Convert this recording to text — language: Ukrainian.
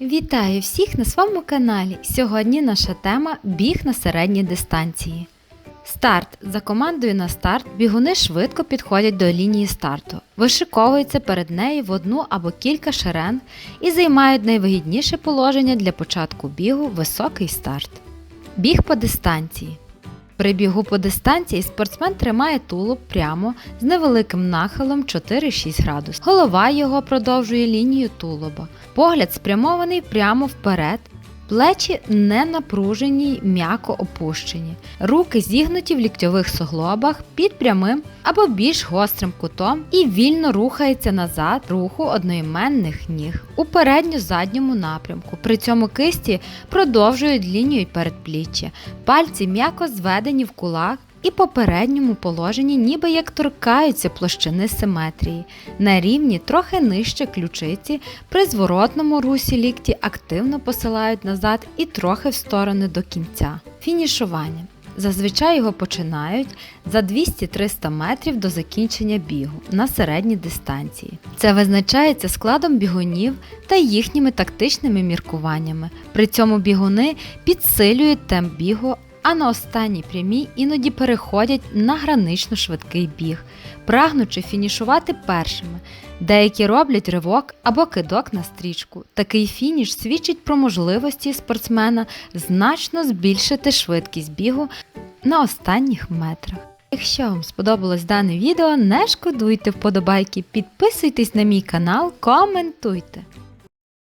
Вітаю всіх на своєму каналі. Сьогодні наша тема біг на середній дистанції. Старт. За командою на старт бігуни швидко підходять до лінії старту, вишиковуються перед нею в одну або кілька шерен і займають найвигідніше положення для початку бігу високий старт. Біг по дистанції. При бігу по дистанції спортсмен тримає тулуб прямо з невеликим нахилом 4-6 градусів. Голова його продовжує лінію тулуба. Погляд спрямований прямо вперед. Плечі не напружені, м'яко опущені, руки зігнуті в ліктьових суглобах під прямим або більш гострим кутом і вільно рухається назад руху одноіменних ніг. У передньо-задньому напрямку. При цьому кисті продовжують лінію передпліччя, пальці м'яко зведені в кулак і по передньому положенні ніби як торкаються площини симетрії, на рівні трохи нижче ключиці, при зворотному русі лікті активно посилають назад і трохи в сторони до кінця. Фінішування. Зазвичай його починають за 200-300 метрів до закінчення бігу на середній дистанції. Це визначається складом бігунів та їхніми тактичними міркуваннями. При цьому бігуни підсилюють темп бігу, а на останній прямій іноді переходять на гранично швидкий біг, прагнучи фінішувати першими. Деякі роблять ривок або кидок на стрічку. Такий фініш свідчить про можливості спортсмена значно збільшити швидкість бігу на останніх метрах. Якщо вам сподобалось дане відео, не шкодуйте вподобайки, підписуйтесь на мій канал, коментуйте.